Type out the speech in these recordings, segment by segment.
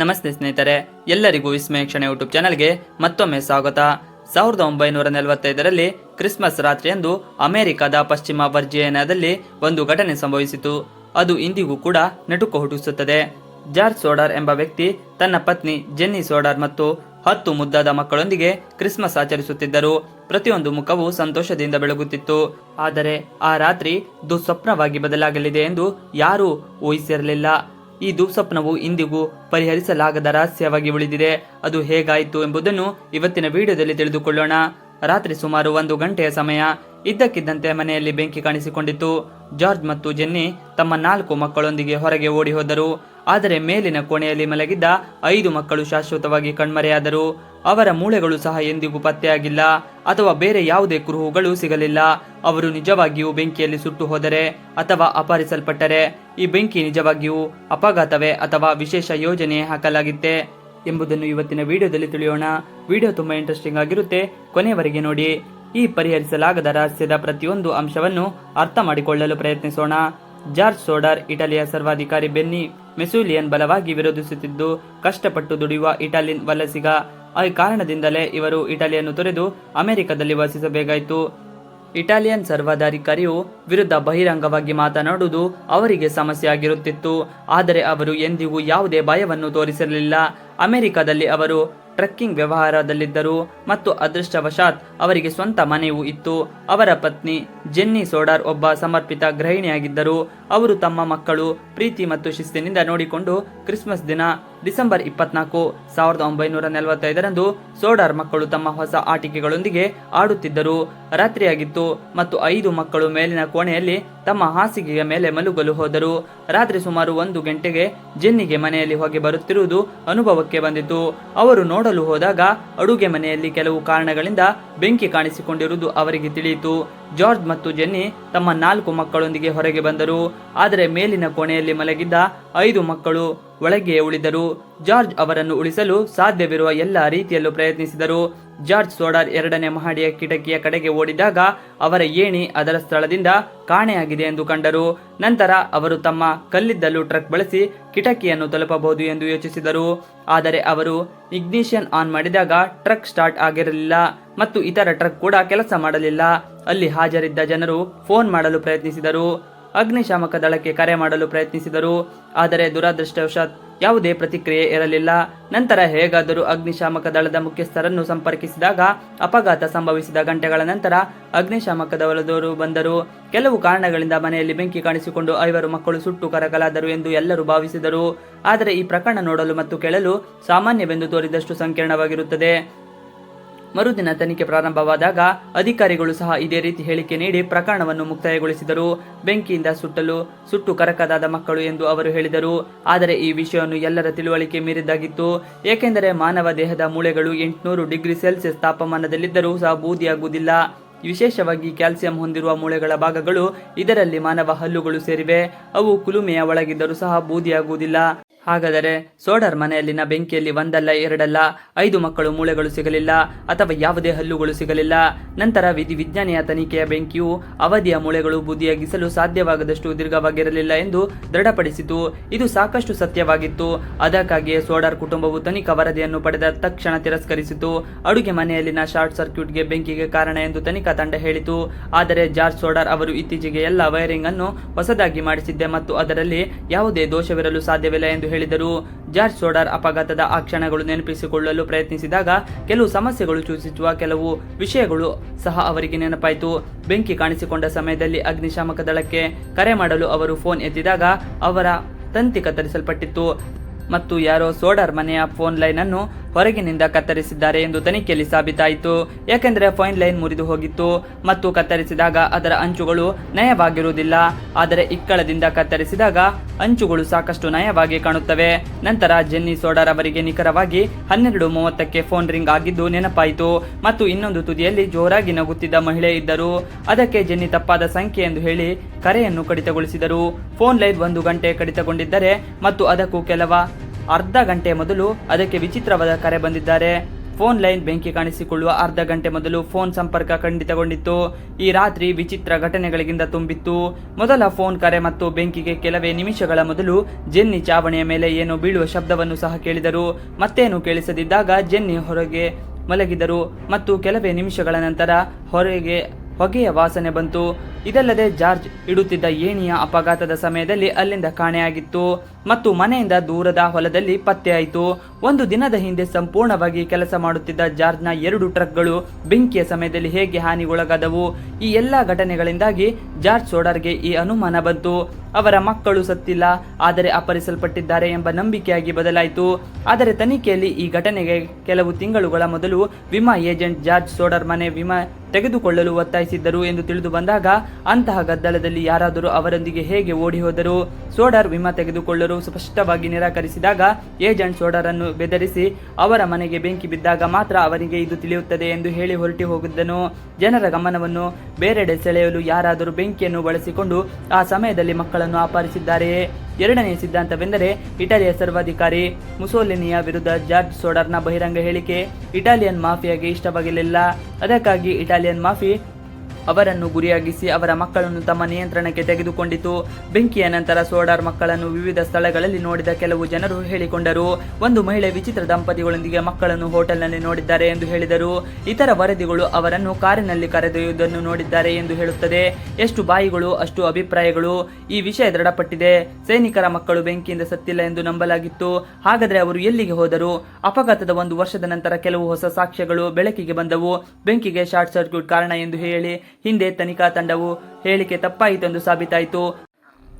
ನಮಸ್ತೆ ಸ್ನೇಹಿತರೆ, ಎಲ್ಲರಿಗೂ ವಿಸ್ಮಯ ಕ್ಷಣ ಯೂಟ್ಯೂಬ್ ಚಾನಲ್ಗೆ ಮತ್ತೊಮ್ಮೆ ಸ್ವಾಗತ. ಸಾವಿರದ ಒಂಬೈನೂರ ನಲವತ್ತೈದರಲ್ಲಿ ಕ್ರಿಸ್ಮಸ್ ರಾತ್ರಿಯಂದು ಅಮೆರಿಕದ ಪಶ್ಚಿಮ ವರ್ಜಿನಿಯಾದಲ್ಲಿ ಒಂದು ಘಟನೆ ಸಂಭವಿಸಿತು. ಅದು ಇಂದಿಗೂ ಕೂಡ ನಟುಕು ಹುಟ್ಟಿಸುತ್ತದೆ. ಜಾರ್ಜ್ ಸೋಡಾರ್ ಎಂಬ ವ್ಯಕ್ತಿ ತನ್ನ ಪತ್ನಿ ಜೆನ್ನಿ ಸೋಡಾರ್ ಮತ್ತು ಹತ್ತು ಮುದ್ದಾದ ಮಕ್ಕಳೊಂದಿಗೆ ಕ್ರಿಸ್ಮಸ್ ಆಚರಿಸುತ್ತಿದ್ದರು. ಪ್ರತಿಯೊಂದು ಮುಖವು ಸಂತೋಷದಿಂದ ಬೆಳಗುತ್ತಿತ್ತು. ಆದರೆ ಆ ರಾತ್ರಿ ದುಸ್ವಪ್ನವಾಗಿ ಬದಲಾಗಲಿದೆ ಎಂದು ಯಾರೂ ಊಹಿಸಿರಲಿಲ್ಲ. ಈ ದುಸ್ವಪ್ನವು ಇಂದಿಗೂ ಪರಿಹರಿಸಲಾಗದ ರಹಸ್ಯವಾಗಿ ಉಳಿದಿದೆ. ಅದು ಹೇಗಾಯಿತು ಎಂಬುದನ್ನು ಇವತ್ತಿನ ವಿಡಿಯೋದಲ್ಲಿ ತಿಳಿದುಕೊಳ್ಳೋಣ. ರಾತ್ರಿ ಸುಮಾರು ಒಂದು ಗಂಟೆಯ ಸಮಯ. ಇದ್ದಕ್ಕಿದ್ದಂತೆ ಮನೆಯಲ್ಲಿ ಬೆಂಕಿ ಕಾಣಿಸಿಕೊಂಡಿತು ಜಾರ್ಜ್ ಮತ್ತು ಜೆನ್ನಿ ತಮ್ಮ ನಾಲ್ಕು ಮಕ್ಕಳೊಂದಿಗೆ ಹೊರಗೆ ಓಡಿ ಹೋದರು. ಆದರೆ ಮೇಲಿನ ಕೋಣೆಯಲ್ಲಿ ಮಲಗಿದ್ದ ಐದು ಮಕ್ಕಳು ಶಾಶ್ವತವಾಗಿ ಕಣ್ಮರೆಯಾದರು. ಅವರ ಮೂಳೆಗಳು ಸಹ ಎಂದಿಗೂ ಪತ್ತೆಯಾಗಿಲ್ಲ, ಅಥವಾ ಬೇರೆ ಯಾವುದೇ ಕುರುಹುಗಳು ಸಿಗಲಿಲ್ಲ. ಅವರು ನಿಜವಾಗಿಯೂ ಬೆಂಕಿಯಲ್ಲಿ ಸುಟ್ಟು ಹೋದರೆ ಅಥವಾ ಅಪಹರಿಸಲ್ಪಟ್ಟರೆ, ಈ ಬೆಂಕಿ ನಿಜವಾಗಿಯೂ ಅಪಘಾತವೇ ಅಥವಾ ವಿಶೇಷ ಯೋಜನೆ ಹಾಕಲಾಗಿತ್ತೆ ಎಂಬುದನ್ನು ಇವತ್ತಿನ ವಿಡಿಯೋದಲ್ಲಿ ತಿಳಿಯೋಣ. ವಿಡಿಯೋ ತುಂಬಾ ಇಂಟ್ರೆಸ್ಟಿಂಗ್ ಆಗಿರುತ್ತೆ, ಕೊನೆಯವರೆಗೆ ನೋಡಿ. ಈ ಪರಿಹರಿಸಲಾಗದ ರಹಸ್ಯದ ಪ್ರತಿಯೊಂದು ಅಂಶವನ್ನು ಅರ್ಥ ಮಾಡಿಕೊಳ್ಳಲು ಪ್ರಯತ್ನಿಸೋಣ. ಜಾರ್ಜ್ ಸೋಡರ್, ಇಟಲಿಯ ಸರ್ವಾಧಿಕಾರಿ ಬೆನ್ನಿ ಮೆಸೂಲಿಯನ್ ಬಲವಾಗಿ ವಿರೋಧಿಸುತ್ತಿದ್ದು, ಕಷ್ಟಪಟ್ಟು ದುಡಿಯುವ ಇಟಾಲಿಯನ್ ವಲಸಿಗ. ಆ ಕಾರಣದಿಂದಲೇ ಇವರು ಇಟಲಿಯನ್ನು ತೊರೆದು ಅಮೆರಿಕದಲ್ಲಿ ವಾಸಿಸಬೇಕಾಯಿತು. ಇಟಾಲಿಯನ್ ಸರ್ವಾಧಿಕಾರಿಯು ವಿರುದ್ಧ ಬಹಿರಂಗವಾಗಿ ಮಾತನಾಡುವುದು ಅವರಿಗೆ ಸಮಸ್ಯೆಯಾಗಿರುತ್ತಿತ್ತು. ಆದರೆ ಅವರು ಎಂದಿಗೂ ಯಾವುದೇ ಭಯವನ್ನು ತೋರಿಸಿರಲಿಲ್ಲ ಅಮೆರಿಕದಲ್ಲಿ ಅವರು ಟ್ರಕ್ಕಿಂಗ್ ವ್ಯವಹಾರದಲ್ಲಿದ್ದರು ಮತ್ತು ಅದೃಷ್ಟವಶಾತ್ ಅವರಿಗೆ ಸ್ವಂತ ಮನೆಯೂ ಇತ್ತು. ಅವರ ಪತ್ನಿ ಜೆನ್ನಿ ಸೋಡಾರ್ ಒಬ್ಬ ಸಮರ್ಪಿತ ಗೃಹಿಣಿಯಾಗಿದ್ದರು. ಅವರು ತಮ್ಮ ಮಕ್ಕಳು ಪ್ರೀತಿ ಮತ್ತು ಶಿಸ್ತಿನಿಂದ ನೋಡಿಕೊಂಡು ಕ್ರಿಸ್ಮಸ್ ದಿನ ಡಿಸೆಂಬರ್ ಇಪ್ಪತ್ನಾಲ್ಕು, ಸಾವಿರದ ಒಂಬೈನೂರ ನಲವತ್ತೈದರಂದು ಸೋಡಾರ್ ಮಕ್ಕಳು ತಮ್ಮ ಹೊಸ ಆಟಿಕೆಗಳೊಂದಿಗೆ ಆಡುತ್ತಿದ್ದರು. ರಾತ್ರಿಯಾಗಿತ್ತು ಮತ್ತು ಐದು ಮಕ್ಕಳು ಮೇಲಿನ ಕೋಣೆಯಲ್ಲಿ ತಮ್ಮ ಹಾಸಿಗೆಯ ಮೇಲೆ ಮಲಗಲು ಹೋದರು. ರಾತ್ರಿ ಸುಮಾರು ಒಂದು ಗಂಟೆಗೆ ಜೆನ್ನಿಗೆ ಮನೆಯಲ್ಲಿ ಹೋಗಿ ಬರುತ್ತಿರುವುದು ಅನುಭವಕ್ಕೆ ಬಂದಿತು. ಅವರು ನೋಡಲು ಹೋದಾಗ ಅಡುಗೆ ಮನೆಯಲ್ಲಿ ಕೆಲವು ಕಾರಣಗಳಿಂದ ಬೆಂಕಿ ಕಾಣಿಸಿಕೊಂಡಿರುವುದು ಅವರಿಗೆ ತಿಳಿಯಿತು. ಜಾರ್ಜ್ ಮತ್ತು ಜೆನ್ನಿ ತಮ್ಮ ನಾಲ್ಕು ಮಕ್ಕಳೊಂದಿಗೆ ಹೊರಗೆ ಬಂದರು. ಆದರೆ ಮೇಲಿನ ಕೋಣೆಯಲ್ಲಿ ಮಲಗಿದ್ದ ಐದು ಮಕ್ಕಳು ಒಳಗೆ ಉಳಿದರು. ಜಾರ್ಜ್ ಅವರನ್ನು ಉಳಿಸಲು ಸಾಧ್ಯವಿರುವ ಎಲ್ಲ ರೀತಿಯಲ್ಲೂ ಪ್ರಯತ್ನಿಸಿದರು. ಜಾರ್ಜ್ ಸೋಡಾರ್ ಎರಡನೇ ಮಹಡಿಯ ಕಿಟಕಿಯ ಕಡೆಗೆ ಓಡಿದಾಗ ಅವರ ಏಣಿ ಅದರ ಸ್ಥಳದಿಂದ ಕಾಣೆಯಾಗಿದೆ ಎಂದು ಕಂಡರು. ನಂತರ ಅವರು ತಮ್ಮ ಕಲ್ಲಿದ್ದಲು ಟ್ರಕ್ ಬಳಸಿ ಕಿಟಕಿಯನ್ನು ತಲುಪಬಹುದು ಎಂದು ಯೋಚಿಸಿದರು. ಆದರೆ ಅವರು ಇಗ್ನಿಷನ್ ಆನ್ ಮಾಡಿದಾಗ ಟ್ರಕ್ ಸ್ಟಾರ್ಟ್ ಆಗಿರಲಿಲ್ಲ ಮತ್ತು ಇತರ ಟ್ರಕ್ ಕೂಡ ಕೆಲಸ ಮಾಡಲಿಲ್ಲ. ಅಲ್ಲಿ ಹಾಜರಿದ್ದ ಜನರು ಫೋನ್ ಮಾಡಲು ಪ್ರಯತ್ನಿಸಿದರು. ಅಗ್ನಿಶಾಮಕ ದಳಕ್ಕೆ ಕರೆ ಮಾಡಲು ಪ್ರಯತ್ನಿಸಿದರು. ಆದರೆ ದುರಾದೃಷ್ಟವಶಾತ್ ಯಾವುದೇ ಪ್ರತಿಕ್ರಿಯೆ ಇರಲಿಲ್ಲ. ನಂತರ ಹೇಗಾದರೂ ಅಗ್ನಿಶಾಮಕ ದಳದ ಮುಖ್ಯಸ್ಥರನ್ನು ಸಂಪರ್ಕಿಸಿದಾಗ ಅಪಘಾತ ಸಂಭವಿಸಿದ ಗಂಟೆಗಳ ನಂತರ ಅಗ್ನಿಶಾಮಕ ದಳದವರು ಬಂದರು. ಕೆಲವು ಕಾರಣಗಳಿಂದ ಮನೆಯಲ್ಲಿ ಬೆಂಕಿ ಕಾಣಿಸಿಕೊಂಡು ಐವರು ಮಕ್ಕಳು ಸುಟ್ಟು ಕರಕಲಾದರು ಎಂದು ಎಲ್ಲರೂ ಭಾವಿಸಿದರು. ಆದರೆ ಈ ಪ್ರಕರಣ ನೋಡಲು ಮತ್ತು ಕೇಳಲು ಸಾಮಾನ್ಯವೆಂದು ತೋರಿದಷ್ಟು ಸಂಕೀರ್ಣವಾಗಿರುತ್ತದೆ. ಮರುದಿನ ತನಿಖೆ ಪ್ರಾರಂಭವಾದಾಗ ಅಧಿಕಾರಿಗಳು ಸಹ ಇದೇ ರೀತಿ ಹೇಳಿಕೆ ನೀಡಿ ಪ್ರಕರಣವನ್ನು ಮುಕ್ತಾಯಗೊಳಿಸಿದರು. ಬೆಂಕಿಯಿಂದ ಸುಟ್ಟಲು ಸುಟ್ಟು ಕರಕದಾದ ಮಕ್ಕಳು ಎಂದು ಅವರು ಹೇಳಿದರು. ಆದರೆ ಈ ವಿಷಯವನ್ನು ಎಲ್ಲರ ತಿಳುವಳಿಕೆ ಮೀರಿದ್ದಾಗಿತ್ತು. ಏಕೆಂದರೆ ಮಾನವ ದೇಹದ ಮೂಳೆಗಳು ಎಂಟುನೂರು ಡಿಗ್ರಿ ಸೆಲ್ಸಿಯಸ್ ತಾಪಮಾನದಲ್ಲಿದ್ದರೂ ಸಹ ಬೂದಿಯಾಗುವುದಿಲ್ಲ. ವಿಶೇಷವಾಗಿ ಕ್ಯಾಲ್ಸಿಯಂ ಹೊಂದಿರುವ ಮೂಳೆಗಳ ಭಾಗಗಳು ಇದರಲ್ಲಿ ಮಾನವ ಹಲ್ಲುಗಳು ಸೇರಿವೆ. ಅವು ಕುಲುಮೆಯ ಒಳಗಿದ್ದರೂ ಸಹ ಬೂದಿಯಾಗುವುದಿಲ್ಲ. ಹಾಗಾದರೆ ಸೋಡರ್ ಮನೆಯಲ್ಲಿನ ಬೆಂಕಿಯಲ್ಲಿ ಒಂದಲ್ಲ ಎರಡಲ್ಲ ಐದು ಮಕ್ಕಳು ಮೂಳೆಗಳು ಸಿಗಲಿಲ್ಲ ಅಥವಾ ಯಾವುದೇ ಹಲ್ಲುಗಳು ಸಿಗಲಿಲ್ಲ. ನಂತರ ವಿಧಿ ವಿಜ್ಞಾನಿಯ ತನಿಖೆಯ ಬೆಂಕಿಯು ಅವಧಿಯ ಮೂಳೆಗಳು ಬೂದಿಯಾಗಿಸಲು ಸಾಧ್ಯವಾಗದಷ್ಟು ದೀರ್ಘವಾಗಿರಲಿಲ್ಲ ಎಂದು ದೃಢಪಡಿಸಿತು. ಇದು ಸಾಕಷ್ಟು ಸತ್ಯವಾಗಿತ್ತು. ಅದಕ್ಕಾಗಿಯೇ ಸೋಡಾರ್ ಕುಟುಂಬವು ತನಿಖಾ ವರದಿಯನ್ನು ಪಡೆದ ತಕ್ಷಣ ತಿರಸ್ಕರಿಸಿತು. ಅಡುಗೆ ಮನೆಯಲ್ಲಿನ ಶಾರ್ಟ್ ಸರ್ಕ್ಯೂಟ್ಗೆ ಬೆಂಕಿಗೆ ಕಾರಣ ಎಂದು ತನಿಖಾ ತಂಡ ಹೇಳಿತು. ಆದರೆ ಜಾರ್ಜ್ ಸೋಡಾರ್ ಅವರು ಇತ್ತೀಚೆಗೆ ಎಲ್ಲ ವೈರಿಂಗ್ ಅನ್ನು ಹೊಸದಾಗಿ ಮಾಡಿಸಿದ್ದೆ ಮತ್ತು ಅದರಲ್ಲಿ ಯಾವುದೇ ದೋಷವಿರಲು ಸಾಧ್ಯವಿಲ್ಲ ಎಂದು ಹೇಳಿದರು ಜಾರ್ಜ್ ಸೋಡಾರ್ ಅಪಘಾತದ ಆ ಕ್ಷಣಗಳು ನೆನಪಿಸಿಕೊಳ್ಳಲು ಪ್ರಯತ್ನಿಸಿದಾಗ ಕೆಲವು ಸಮಸ್ಯೆಗಳು ಸೂಚಿಸುವ ಕೆಲವು ವಿಷಯಗಳು ಸಹ ಅವರಿಗೆ ನೆನಪಾಯಿತು. ಬೆಂಕಿ ಕಾಣಿಸಿಕೊಂಡ ಸಮಯದಲ್ಲಿ ಅಗ್ನಿಶಾಮಕ ದಳಕ್ಕೆ ಕರೆ ಮಾಡಲು ಅವರು ಫೋನ್ ಎತ್ತಿದಾಗ ಅವರ ತಂತಿ ಕತ್ತರಿಸಲ್ಪಟ್ಟಿತ್ತು. ಮತ್ತು ಯಾರೋ ಸೋಡಾರ್ ಮನೆಯ ಫೋನ್ ಲೈನ್ ಅನ್ನು ಹೊರಗಿನಿಂದ ಕತ್ತರಿಸಿದ್ದಾರೆ ಎಂದು ತನಿಖೆಯಲ್ಲಿ ಸಾಬೀತಾಯಿತು. ಏಕೆಂದರೆ ಫೈನ್ ಲೈನ್ ಮುರಿದು ಹೋಗಿತ್ತು ಮತ್ತು ಕತ್ತರಿಸಿದಾಗ ಅದರ ಅಂಚುಗಳು ನಯವಾಗಿರುವುದಿಲ್ಲ. ಆದರೆ ಇಕ್ಕಳದಿಂದ ಕತ್ತರಿಸಿದಾಗ ಅಂಚುಗಳು ಸಾಕಷ್ಟು ನಯವಾಗಿ ಕಾಣುತ್ತವೆ. ನಂತರ ಜೆನ್ನಿ ಸೋಡಾರ್ ಅವರಿಗೆ ನಿಖರವಾಗಿ ಹನ್ನೆರಡು ಮೂವತ್ತಕ್ಕೆ ಫೋನ್ ರಿಂಗ್ ಆಗಿದ್ದು ನೆನಪಾಯಿತು ಮತ್ತು ಇನ್ನೊಂದು ತುದಿಯಲ್ಲಿ ಜೋರಾಗಿ ನಗುತ್ತಿದ್ದ ಮಹಿಳೆ ಇದ್ದರು. ಅದಕ್ಕೆ ಜೆನ್ನಿ ತಪ್ಪಾದ ಸಂಖ್ಯೆ ಎಂದು ಹೇಳಿ ಕರೆಯನ್ನು ಕಡಿತಗೊಳಿಸಿದರು. ಫೋನ್ ಲೈನ್ ಒಂದು ಗಂಟೆ ಕಡಿತಗೊಂಡಿದ್ದರೆ ಮತ್ತು ಅದಕ್ಕೂ ಕೆಲವ ಅರ್ಧ ಗಂಟೆ ಮೊದಲು ಅದಕ್ಕೆ ವಿಚಿತ್ರವಾದ ಕರೆ ಬಂದಿದ್ದಾರೆ. ಫೋನ್ ಲೈನ್ ಬೆಂಕಿ ಕಾಣಿಸಿಕೊಳ್ಳುವ ಅರ್ಧ ಗಂಟೆ ಮೊದಲು ಫೋನ್ ಸಂಪರ್ಕ ಖಂಡಿತಗೊಂಡಿತ್ತು. ಈ ರಾತ್ರಿ ವಿಚಿತ್ರ ಘಟನೆಗಳಿಂದ ತುಂಬಿತ್ತು. ಮೊದಲ ಫೋನ್ ಕರೆ ಮತ್ತು ಬೆಂಕಿಗೆ ಕೆಲವೇ ನಿಮಿಷಗಳ ಮೊದಲು ಜೆನ್ನಿ ಚಾವಣಿಯ ಮೇಲೆ ಏನೋ ಬೀಳುವ ಶಬ್ದವನ್ನು ಸಹ ಕೇಳಿದರು. ಮತ್ತೇನು ಕೇಳಿಸದಿದ್ದಾಗ ಜೆನ್ನಿ ಹೊರಗೆ ಮಲಗಿದರು ಮತ್ತು ಕೆಲವೇ ನಿಮಿಷಗಳ ನಂತರ ಹೊರಗೆ ಹೊಗೆಯ ವಾಸನೆ ಬಂತು. ಇದಲ್ಲದೆ ಜಾರ್ಜ್ ಇಡುತ್ತಿದ್ದ ಏಣಿಯ ಅಪಘಾತದ ಸಮಯದಲ್ಲಿ ಅಲ್ಲಿಂದ ಕಾಣೆಯಾಗಿತ್ತು. ಮತ್ತು ಮನೆಯಿಂದ ದೂರದ ಹೊಲದಲ್ಲಿ ಪತ್ತೆಯಾಯಿತು ಒಂದು ದಿನದ ಹಿಂದೆ ಸಂಪೂರ್ಣವಾಗಿ ಕೆಲಸ ಮಾಡುತ್ತಿದ್ದ ಜಾರ್ಜ್ನ ಎರಡು ಟ್ರಕ್ಗಳು ಬೆಂಕಿಯ ಸಮಯದಲ್ಲಿ ಹೇಗೆ ಹಾನಿಗೊಳಗಾದವು. ಈ ಎಲ್ಲ ಘಟನೆಗಳಿಂದಾಗಿ ಜಾರ್ಜ್ ಸೋಡರ್ಗೆ ಈ ಅನುಮಾನ ಬಂತು. ಅವರ ಮಕ್ಕಳು ಸತ್ತಿಲ್ಲ, ಆದರೆ ಅಪಹರಿಸಲ್ಪಟ್ಟಿದ್ದಾರೆ ಎಂಬ ನಂಬಿಕೆಯಾಗಿ ಬದಲಾಯಿತು. ಆದರೆ ತನಿಖೆಯಲ್ಲಿ ಈ ಘಟನೆಗೆ ಕೆಲವು ತಿಂಗಳುಗಳ ಮೊದಲು ವಿಮಾ ಏಜೆಂಟ್ ಜಾರ್ಜ್ ಸೋಡರ್ ಮನೆ ವಿಮಾ ತೆಗೆದುಕೊಳ್ಳಲು ಒತ್ತಾಯಿಸಿದ್ದರು ಎಂದು ತಿಳಿದು ಬಂದಾಗ ಅಂತಹ ಗದ್ದಲದಲ್ಲಿ ಯಾರಾದರೂ ಅವರೊಂದಿಗೆ ಹೇಗೆ ಓಡಿ ಹೋದರು? ಸೋಡರ್ ವಿಮಾ ತೆಗೆದುಕೊಳ್ಳಲು ಸ್ಪಷ್ಟವಾಗಿ ನಿರಾಕರಿಸಿದಾಗ ಏಜೆಂಟ್ ಸೋಡರನ್ನು ಬೆದರಿಸಿ ಅವರ ಮನೆಗೆ ಬೆಂಕಿ ಬಿದ್ದಾಗ ಮಾತ್ರ ಅವರಿಗೆ ಇದು ತಿಳಿಯುತ್ತದೆ ಎಂದು ಹೇಳಿ ಹೊರಟಿ ಹೋಗಿದ್ದನು. ಜನರ ಗಮನವನ್ನು ಬೇರೆಡೆ ಸೆಳೆಯಲು ಯಾರಾದರೂ ಬೆಂಕಿಯನ್ನು ಬಳಸಿಕೊಂಡು ಆ ಸಮಯದಲ್ಲಿ ಮಕ್ಕಳನ್ನು ಅಪಹರಿಸಿದ್ದಾರೆಯೇ ಎರಡನೇ ಸಿದ್ಧಾಂತವೆಂದರೆ ಇಟಲಿಯ ಸರ್ವಾಧಿಕಾರಿ ಮುಸೋಲಿನಿಯ ವಿರುದ್ಧ ಜಾರ್ಜ್ ಸೋಡರ್ನ ಬಹಿರಂಗ ಹೇಳಿಕೆ. ಇಟಾಲಿಯನ್ ಮಾಫಿಯಾಗೆ ಇಷ್ಟವಾಗಿರಲಿಲ್ಲ. ಅದಕ್ಕಾಗಿ ಇಟಾಲಿಯನ್ ಮಾಫಿ ಅವರನ್ನು ಗುರಿಯಾಗಿಸಿ ಅವರ ಮಕ್ಕಳನ್ನು ತಮ್ಮ ನಿಯಂತ್ರಣಕ್ಕೆ ತೆಗೆದುಕೊಂಡಿತು. ಬೆಂಕಿಯ ನಂತರ ಸೋಡಾರ್ ಮಕ್ಕಳನ್ನು ವಿವಿಧ ಸ್ಥಳಗಳಲ್ಲಿ ನೋಡಿದ ಕೆಲವು ಜನರು ಹೇಳಿಕೊಂಡರು. ಒಂದು ಮಹಿಳೆ ವಿಚಿತ್ರ ದಂಪತಿಗಳೊಂದಿಗೆ ಮಕ್ಕಳನ್ನು ಹೋಟೆಲ್ನಲ್ಲಿ ನೋಡಿದ್ದಾರೆ ಎಂದು ಹೇಳಿದರು. ಇತರ ವರದಿಗಳು ಅವರನ್ನು ಕಾರಿನಲ್ಲಿ ಕರೆದೊಯ್ಯುವುದನ್ನು ನೋಡಿದ್ದಾರೆ ಎಂದು ಹೇಳುತ್ತದೆ. ಎಷ್ಟು ಬಾಯಿಗಳು, ಅಷ್ಟು ಅಭಿಪ್ರಾಯಗಳು. ಈ ವಿಷಯ ದೃಢಪಟ್ಟಿದೆ. ಸೈನಿಕರ ಮಕ್ಕಳು ಬೆಂಕಿಯಿಂದ ಸತ್ತಿಲ್ಲ ಎಂದು ನಂಬಲಾಗಿತ್ತು. ಹಾಗಾದರೆ ಅವರು ಎಲ್ಲಿಗೆ ಹೋದರು? ಅಪಘಾತದ ಒಂದು ವರ್ಷದ ನಂತರ ಕೆಲವು ಹೊಸ ಸಾಕ್ಷ್ಯಗಳು ಬೆಳಕಿಗೆ ಬಂದವು. ಬೆಂಕಿಗೆ ಶಾರ್ಟ್ ಸರ್ಕ್ಯೂಟ್ ಕಾರಣ ಎಂದು ಹೇಳಿ ಹಿಂದೆ ತನಿಖಾ ತಂಡವು ಹೇಳಿಕೆ ತಪ್ಪಾಯಿತೆಂದು ಸಾಬೀತಾಯಿತು.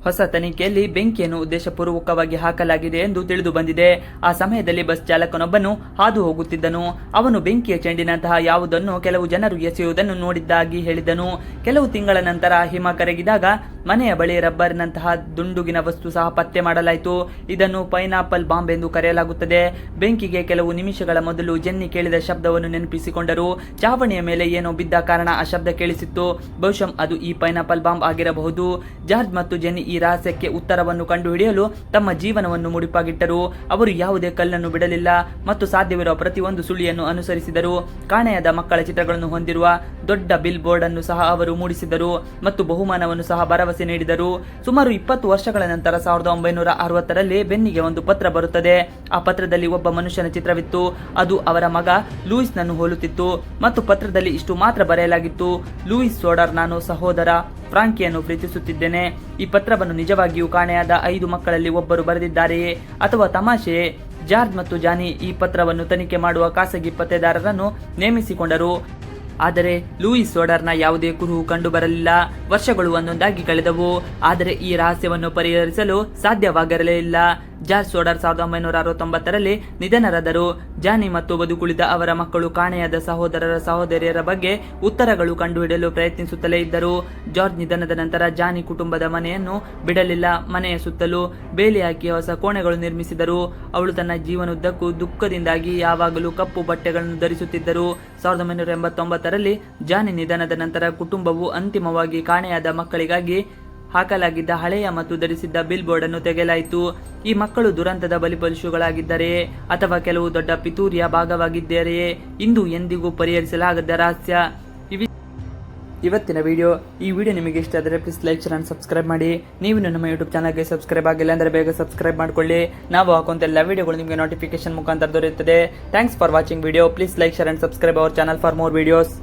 ಹೊಸ ತನಿಖೆಯಲ್ಲಿ ಬೆಂಕಿಯನ್ನು ಉದ್ದೇಶಪೂರ್ವಕವಾಗಿ ಹಾಕಲಾಗಿದೆ ಎಂದು ತಿಳಿದು ಬಂದಿದೆ. ಆ ಸಮಯದಲ್ಲಿ ಬಸ್ ಚಾಲಕನೊಬ್ಬನು ಹಾದು ಹೋಗುತ್ತಿದ್ದನು. ಅವನು ಬೆಂಕಿಯ ಚೆಂಡಿನಂತಹ ಯಾವುದನ್ನು ಕೆಲವು ಜನರು ಎಸೆಯುವುದನ್ನು ನೋಡಿದ್ದಾಗಿ ಹೇಳಿದನು. ಕೆಲವು ತಿಂಗಳ ನಂತರ ಹಿಮ ಕರಗಿದಾಗ ಮನೆಯ ಬಳಿ ರಬ್ಬರ್ನಂತಹ ದುಂಡುಗಿನ ವಸ್ತು ಸಹ ಪತ್ತೆ ಮಾಡಲಾಯಿತು. ಇದನ್ನು ಪೈನಾಪಲ್ ಬಾಂಬ್ ಎಂದು ಕರೆಯಲಾಗುತ್ತದೆ. ಬೆಂಕಿಗೆ ಕೆಲವು ನಿಮಿಷಗಳ ಮೊದಲು ಜೆನ್ನಿ ಕೇಳಿದ ಶಬ್ದವನ್ನು ನೆನಪಿಸಿಕೊಂಡರು. ಚಾವಣಿಯ ಮೇಲೆ ಏನೋ ಬಿದ್ದ ಕಾರಣ ಆ ಶಬ್ದ ಕೇಳಿಸಿತ್ತು. ಬಹುಶಃ ಅದು ಈ ಪೈನಾಪಲ್ ಬಾಂಬ್ ಆಗಿರಬಹುದು. ಜಾರ್ಜ್ ಮತ್ತು ಜೆನ್ನಿ ಈ ರಹಸ್ಯಕ್ಕೆ ಉತ್ತರವನ್ನು ಕಂಡುಹಿಡಿಯಲು ತಮ್ಮ ಜೀವನವನ್ನು ಮುಡಿಪಾಗಿಟ್ಟರು. ಅವರು ಯಾವುದೇ ಕಲ್ಲನ್ನು ಬಿಡಲಿಲ್ಲ ಮತ್ತು ಸಾಧ್ಯವಿರುವ ಪ್ರತಿಯೊಂದು ಸುಳಿಯನ್ನು ಅನುಸರಿಸಿದರು. ಕಾಣೆಯಾದ ಮಕ್ಕಳ ಚಿತ್ರಗಳನ್ನು ಹೊಂದಿರುವ ದೊಡ್ಡ ಬಿಲ್ ಬೋರ್ಡ್ ಅನ್ನು ಸಹ ಅವರು ಮೂಡಿಸಿದರು ಮತ್ತು ಬಹುಮಾನವನ್ನು ಸಹ ಭರವಸೆ ನೀಡಿದರು. ಸುಮಾರು ಇಪ್ಪತ್ತು ವರ್ಷಗಳ ನಂತರ ಸಾವಿರದ ಒಂಬೈನೂರ ಅರವತ್ತರಲ್ಲಿ ಬೆನ್ನಿಗೆ ಒಂದು ಪತ್ರ ಬರುತ್ತದೆ. ಆ ಪತ್ರದಲ್ಲಿ ಒಬ್ಬ ಮನುಷ್ಯನ ಚಿತ್ರವಿತ್ತು. ಅದು ಅವರ ಮಗ ಲೂಯಿಸ್ನನ್ನು ಹೋಲುತ್ತಿತ್ತು ಮತ್ತು ಪತ್ರದಲ್ಲಿ ಇಷ್ಟು ಮಾತ್ರ ಬರೆಯಲಾಗಿತ್ತು. ಲೂಯಿಸ್ ಸೋಡರ್ ನಾನು ಸಹೋದರ ಫ್ರಾಂಕಿಯನ್ನು ಪ್ರೀತಿಸುತ್ತಿದ್ದೇನೆ. ಈ ಪತ್ರವನ್ನು ನಿಜವಾಗಿಯೂ ಕಾಣೆಯಾದ ಐದು ಮಕ್ಕಳಲ್ಲಿ ಒಬ್ಬರು ಬರೆದಿದ್ದಾರೆಯೇ? ಅಥವಾ ತಮಾಷೆಯೇ ಜಾರ್ಜ್ ಮತ್ತು ಜಾನಿ ಈ ಪತ್ರವನ್ನು ತನಿಖೆ ಮಾಡುವ ಖಾಸಗಿ ಪತ್ತೆದಾರರನ್ನು ನೇಮಿಸಿಕೊಂಡರು. ಆದರೆ ಲೂಯಿಸ್ ಸೋಡರ್ನ ಯಾವುದೇ ಕುರುಹು ಕಂಡುಬರಲಿಲ್ಲ. ವರ್ಷಗಳು ಒಂದೊಂದಾಗಿ ಕಳೆದವು. ಆದರೆ ಈ ರಹಸ್ಯವನ್ನು ಪರಿಹರಿಸಲು ಸಾಧ್ಯವಾಗಿರಲಿಲ್ಲ ಜಾರ್ಜ್ ಸೋಡರ್ ಸಾವಿರದ ಒಂಬೈನೂರ ಅರವತ್ತೊಂಬತ್ತರಲ್ಲಿ ನಿಧನರಾದರು. ಜಾನಿ ಮತ್ತು ಬದುಕುಳಿದ ಅವರ ಮಕ್ಕಳು ಕಾಣೆಯಾದ ಸಹೋದರರ ಸಹೋದರಿಯರ ಬಗ್ಗೆ ಉತ್ತರಗಳು ಕಂಡುಹಿಡಿಯಲು ಪ್ರಯತ್ನಿಸುತ್ತಲೇ ಇದ್ದರು. ಜಾರ್ಜ್ ನಿಧನದ ನಂತರ ಜಾನಿ ಕುಟುಂಬದ ಮನೆಯನ್ನು ಬಿಡಲಿಲ್ಲ. ಮನೆಯ ಸುತ್ತಲೂ ಬೇಲಿ ಹಾಕಿ ಹೊಸ ಕೋಣೆಗಳು ನಿರ್ಮಿಸಿದರು. ಅವಳು ತನ್ನ ಜೀವನದುದ್ದಕ್ಕೂ ದುಃಖದಿಂದಾಗಿ ಯಾವಾಗಲೂ ಕಪ್ಪು ಬಟ್ಟೆಗಳನ್ನು ಧರಿಸುತ್ತಿದ್ದರು. ಸಾವಿರದ ಒಂಬೈನೂರ ಎಂಬತ್ತೊಂಬತ್ತರಲ್ಲಿ ಜಾನಿ ನಿಧನದ ನಂತರ ಕುಟುಂಬವು ಅಂತಿಮವಾಗಿ ಕಾಣೆಯಾದ ಮಕ್ಕಳಿಗಾಗಿ ಹಾಕಲಾಗಿದ್ದ ಹಳೆಯ ಮತ್ತು ಧರಿಸಿದ್ದ ಬಿಲ್ ಬೋರ್ಡ್ ಅನ್ನು ತೆಗೆಯಲಾಯಿತು. ಈ ಮಕ್ಕಳು ದುರಂತದ ಬಲಿಪಶುಗಳಾಗಿದ್ದಾರೆಯೇ ಅಥವಾ ಕೆಲವು ದೊಡ್ಡ ಪಿತೂರಿಯ ಭಾಗವಾಗಿದ್ದರೆಯೇ ಇಂದು ಎಂದಿಗೂ ಪರಿಹರಿಸಲಾಗದ ರಹಸ್ಯ. ಇವಿ- ಇವತ್ತಿನ ವಿಡಿಯೋ. ಈ ವಿಡಿಯೋ ನಿಮಗೆ ಇಷ್ಟ ಆದರೆ ಪ್ಲೀಸ್ ಲೈಕ್ ಅಂಡ್ ಸಬ್ಸ್ಕ್ರೈಬ್ ಮಾಡಿ. ನೀವು ನಮ್ಮ ಯೂಟ್ಯೂಬ್ ಚಾನಲ್ಗೆ ಸಬ್ಸ್ಕ್ರೈಬ್ ಆಗಿಲ್ಲ ಅಂದರೆ ಬೇಗ ಸಬ್ಸ್ಕ್ರೈಬ್ ಮಾಡಿಕೊಳ್ಳಿ. ನಾವು ಹಾಕುವಂತ ಎಲ್ಲ ವಿಡಿಯೋಗಳು ನಿಮಗೆ ನೋಟಿಫಿಕೇಶನ್ ಮುಖಾಂತರ ದೊರೆಯುತ್ತದೆ. Thanks for watching video please like share and subscribe our channel for more videos